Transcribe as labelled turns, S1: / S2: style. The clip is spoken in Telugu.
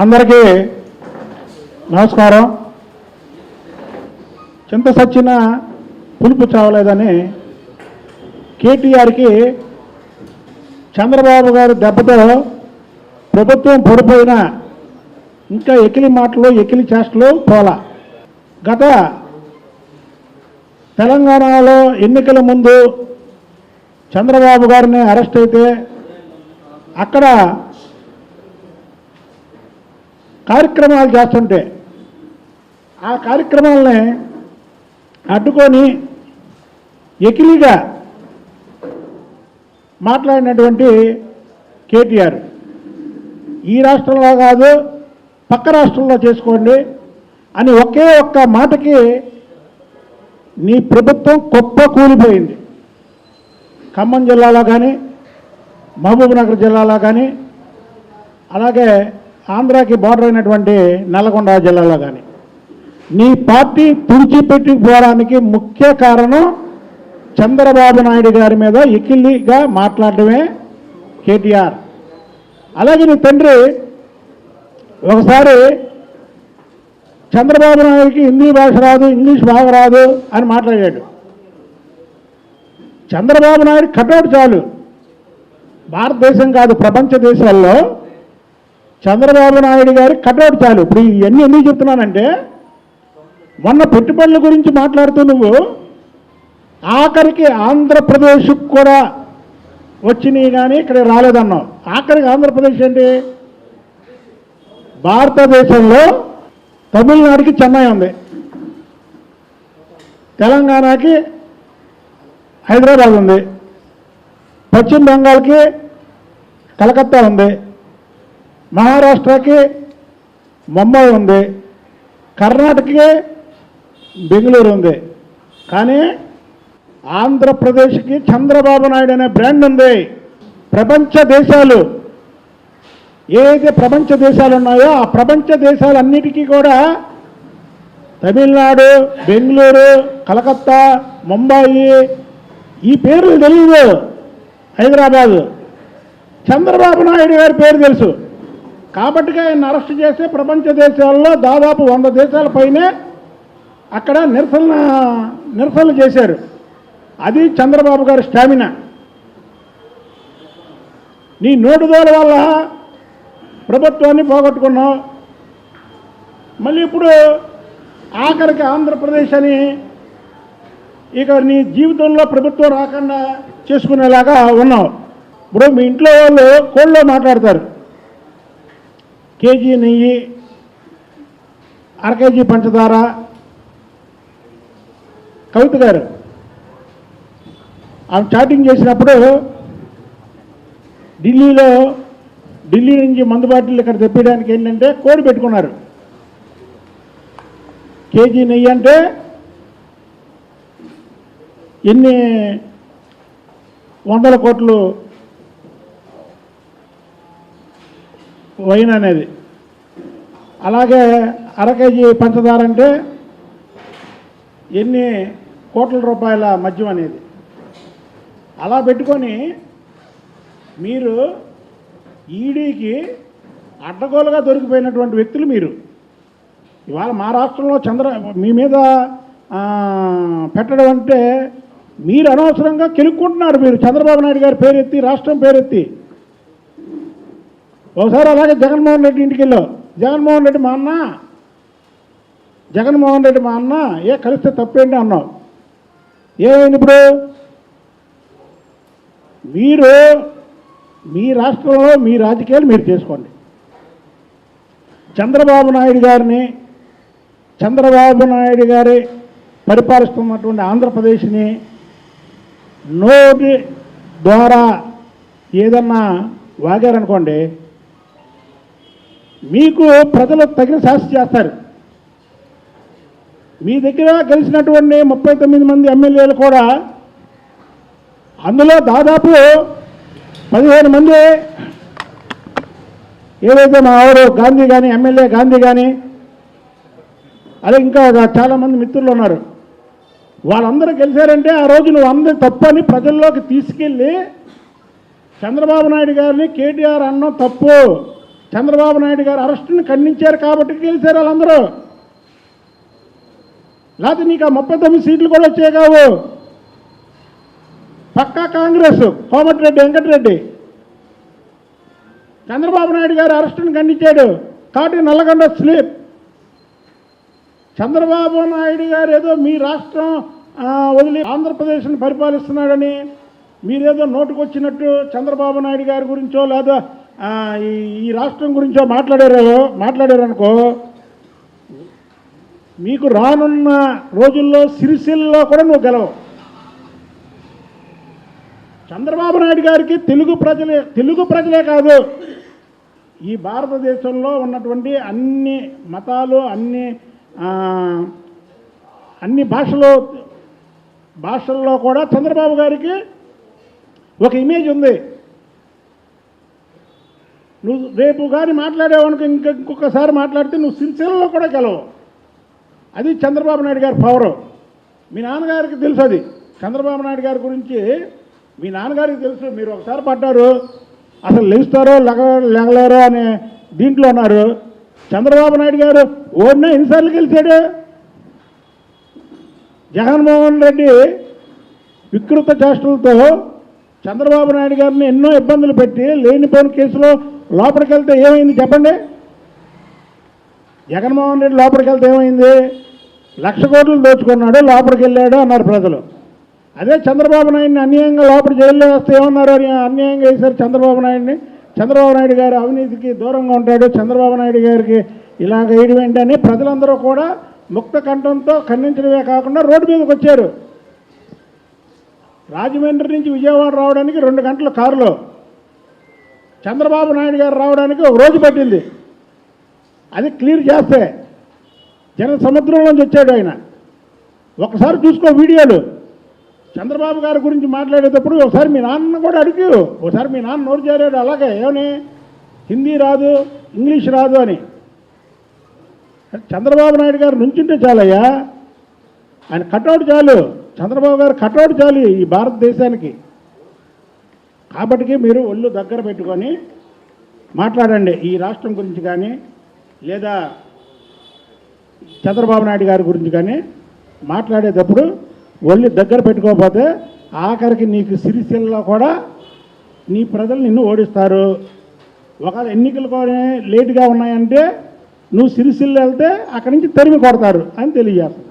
S1: అందరికీ నమస్కారం. చింత సచ్చిన పులుపు చావలేదని కేటీఆర్కి చంద్రబాబు గారి దెబ్బతో ప్రభుత్వం పడిపోయిన ఇంకా ఎకిలి మాటలు ఎకిలి చేష్టలు పోలా. గత తెలంగాణలో ఎన్నికల ముందు చంద్రబాబు గారిని అరెస్ట్ అయితే అక్కడ కార్యక్రమాలు చేస్తుంటే ఆ కార్యక్రమాలని అడ్డుకొని ఎకిలిగా మాట్లాడినటువంటి కేటీఆర్. ఈ రాష్ట్రంలో కాదు పక్క రాష్ట్రంలో చేసుకోండి అని ఒకే ఒక్క మాటకి నీ ప్రభుత్వం గొప్ప కూలిపోయింది. ఖమ్మం జిల్లాలో కానీ మహబూబ్నగర్ జిల్లాలో కానీ అలాగే ఆంధ్రాకి బార్డర్ అయినటువంటి నల్గొండ జిల్లాలో కానీ నీ పార్టీ తుడిచిపెట్టుకుపోవడానికి ముఖ్య కారణం చంద్రబాబు నాయుడు గారి మీద ఎకిలిగా మాట్లాడటమే కేటీఆర్. అలాగే నీ తండ్రి ఒకసారి చంద్రబాబు నాయుడికి హిందీ భాష రాదు ఇంగ్లీష్ బాగా రాదు అని మాట్లాడాడు. చంద్రబాబు నాయుడు కటౌట్ చాలు. భారతదేశం కాదు ప్రపంచ దేశాల్లో చంద్రబాబు నాయుడు గారి కటౌట్ చాలు. ఇప్పుడు ఇవన్నీ ఎందుకు చెప్తున్నానంటే మొన్న పెట్టుబడుల గురించి మాట్లాడుతూ నువ్వు ఆఖరికి ఆంధ్రప్రదేశ్కి కూడా వచ్చినాయి కానీ ఇక్కడ రాలేదన్నావు. ఆఖరికి ఆంధ్రప్రదేశ్ ఏంటి? భారతదేశంలో తమిళనాడుకి చెన్నై ఉంది. తెలంగాణకి హైదరాబాద్ ఉంది. పశ్చిమ బెంగాల్కి కలకత్తా ఉంది. మహారాష్ట్రకి ముంబై ఉంది కర్ణాటకకి బెంగళూరు ఉంది. కానీ ఆంధ్రప్రదేశ్కి చంద్రబాబు నాయుడు అనే బ్రాండ్ ఉంది. ప్రపంచ దేశాలు ఏదైతే ప్రపంచ దేశాలు ఉన్నాయో ఆ ప్రపంచ దేశాలన్నిటికీ కూడా తమిళనాడు బెంగళూరు కలకత్తా ముంబాయి ఈ పేర్లు తెలియదు హైదరాబాదు. చంద్రబాబు నాయుడు గారి పేరు తెలుసు. కాబట్టి ఆయన అరెస్ట్ చేస్తే ప్రపంచ దేశాల్లో దాదాపు వంద దేశాల పైనే అక్కడ నిరసన నిరసనలు చేశారు. అది చంద్రబాబు గారి స్టామినా. నీ నోటుదోల వల్ల ప్రభుత్వాన్ని పోగొట్టుకున్నావు. మళ్ళీ ఇప్పుడు ఆఖరికి ఆంధ్రప్రదేశ్ అని ఇక నీ జీవితంలో ప్రభుత్వం రాకుండా చేసుకునేలాగా ఉన్నావు. ఇప్పుడు మీ ఇంట్లో వాళ్ళు కోళ్ళలో మాట్లాడతారు. కేజీ నెయ్యి అర కేజీ పంచదార. కవిత గారు ఆమె చాటింగ్ చేసినప్పుడు ఢిల్లీలో ఢిల్లీ నుంచి మందు బాటిల్ ఇక్కడ తెప్పించడానికి ఏంటంటే కోడి పెట్టుకున్నారు. కేజీ నెయ్యి అంటే ఎన్ని వందల కోట్లు వైన్ అనేది. అలాగే అర కేజీ పంచదార అంటే ఎన్ని కోట్ల రూపాయల మద్యం అనేది. అలా పెట్టుకొని మీరు ఈడీకి అడ్డగోలుగా దొరికిపోయినటువంటి వ్యక్తులు మీరు. ఇవాళ మా రాష్ట్రంలో చంద్ర మీ మీద పెట్టడం అంటే మీరు అనవసరంగా కెలుక్కుంటున్నారు మీరు. చంద్రబాబు నాయుడు గారి పేరెత్తి రాష్ట్రం పేరెత్తి. ఒకసారి అలాగే జగన్మోహన్ రెడ్డి ఇంటికి వెళ్ళావు జగన్మోహన్ రెడ్డి మా అన్న జగన్మోహన్ రెడ్డి మా అన్న ఏ కలిస్తే తప్పేంటి అన్నావు ఏమైంది ఇప్పుడు? మీరు మీ రాష్ట్రంలో మీ రాజకీయాలు మీరు చేసుకోండి. చంద్రబాబు నాయుడు గారిని చంద్రబాబు నాయుడు గారి పరిపాలిస్తున్నటువంటి ఆంధ్రప్రదేశ్ని నోటి ద్వారా ఏదన్నా వాగారనుకోండి మీకు ప్రజలు తగిన శాస్త్ర చేస్తారు. మీ దగ్గర గెలిచినటువంటి ముప్పై తొమ్మిది మంది ఎమ్మెల్యేలు కూడా అందులో దాదాపు పదిహేను మంది ఏదైతే మా ఆవిడ గాంధీ కానీ ఎమ్మెల్యే గాంధీ కానీ అదే ఇంకా చాలామంది మిత్రులు ఉన్నారు. వాళ్ళందరూ గెలిచారంటే ఆ రోజు నువ్వు అందరి తప్పు అని ప్రజల్లోకి తీసుకెళ్ళి చంద్రబాబు నాయుడు గారిని కేటీఆర్ అన్నం తప్పు చంద్రబాబు నాయుడు గారు అరెస్టుని ఖండించారు కాబట్టి గెలిచారు వాళ్ళందరూ. లేకపోతే నీకు ఆ ముప్పై తొమ్మిది సీట్లు కూడా వచ్చాయి కావు. పక్కా కాంగ్రెస్ కోమటిరెడ్డి వెంకటరెడ్డి. చంద్రబాబు నాయుడు గారు అరెస్టుని ఖండించాడు. కాబట్టి నల్లగొండ స్లీప్. చంద్రబాబు నాయుడు గారు ఏదో మీ రాష్ట్రం వదిలి ఆంధ్రప్రదేశ్ని పరిపాలిస్తున్నాడని మీరేదో నోటుకొచ్చినట్టు చంద్రబాబు నాయుడు గారి గురించో లేదా ఈ ఈ రాష్ట్రం గురించో మాట్లాడారో మాట్లాడారనుకో మీకు రానున్న రోజుల్లో సిరిసిల్లో కూడా నువ్వు గెలవు. చంద్రబాబు నాయుడు గారికి తెలుగు ప్రజలే తెలుగు ప్రజలే కాదు. ఈ భారతదేశంలో ఉన్నటువంటి అన్ని మతాలు అన్ని అన్ని భాషలు భాషల్లో కూడా చంద్రబాబు గారికి ఒక ఇమేజ్ ఉంది. నువ్వు రేపు కానీ మాట్లాడేవానికి ఇంక ఇంకొకసారి మాట్లాడితే నువ్వు సిరిసిల్లలో కూడా గెలవు. అది చంద్రబాబు నాయుడు గారి పవరు. మీ నాన్నగారికి తెలుసు అది. చంద్రబాబు నాయుడు గారి గురించి మీ నాన్నగారికి తెలుసు. మీరు ఒకసారి పడ్డారు. అసలు లెగుస్తారో లెగ లెగలేరో అనే దీంట్లో ఉన్నారు. చంద్రబాబు నాయుడు గారు ఓడినా ఎన్నిసార్లు గెలిచాడు? జగన్మోహన్ రెడ్డి వికృత చేష్టలతో చంద్రబాబు నాయుడు గారిని ఎన్నో ఇబ్బందులు పెట్టి లేనిపోని కేసులో లోపలికి వెళ్తే ఏమైంది చెప్పండి? జగన్మోహన్ రెడ్డి లోపలికి వెళ్తే ఏమైంది? లక్ష కోట్లు దోచుకున్నాడు లోపలికి వెళ్ళాడు అన్నారు ప్రజలు. అదే చంద్రబాబు నాయుడిని అన్యాయంగా లోపల జైల్లో వేస్తే ఏమన్నారు? అన్యాయంగా వేశారు చంద్రబాబు నాయుడిని. చంద్రబాబు నాయుడు గారు అవినీతికి దూరంగా ఉంటాడు. చంద్రబాబు నాయుడు గారికి ఇలాగ వేయడం ఏంటని ప్రజలందరూ కూడా ముక్త కంఠంతో ఖండించడమే కాకుండా రోడ్డు మీదకి వచ్చారు. రాజమండ్రి నుంచి విజయవాడ రావడానికి రెండు గంటల కారులో. చంద్రబాబు నాయుడు గారు రావడానికి ఒక రోజు పట్టింది. అది క్లియర్ చేస్తే జన సముద్రంలోంచి వచ్చాడు ఆయన. ఒకసారి చూసుకో వీడియోలు. చంద్రబాబు గారి గురించి మాట్లాడేటప్పుడు ఒకసారి మీ నాన్న కూడా అడిగి ఒకసారి మీ నాన్న నోరు చేరాడు అలాగే ఏమని? హిందీ రాదు ఇంగ్లీష్ రాదు అని. చంద్రబాబు నాయుడు గారు నుంచుంటే చాలయ్యా. ఆయన కటౌట్ చాలు. చంద్రబాబు గారు కటౌట్ చాలు ఈ భారతదేశానికి. కాబట్టి మీరు ఒళ్ళు దగ్గర పెట్టుకొని మాట్లాడండి ఈ రాష్ట్రం గురించి కానీ లేదా చంద్రబాబు నాయుడు గారి గురించి కానీ మాట్లాడేటప్పుడు ఒళ్ళు దగ్గర పెట్టుకోకపోతే ఆఖరికి నీకు సిరిసిల్లో కూడా నీ ప్రజలు నిన్ను ఓడిస్తారు. ఒకవేళ ఎన్నికలు కూడా లేటుగా ఉన్నాయంటే నువ్వు సిరిసిల్ల వెళ్తే అక్కడి నుంచి తరిమి కొడతారు అని తెలియజేస్తాను.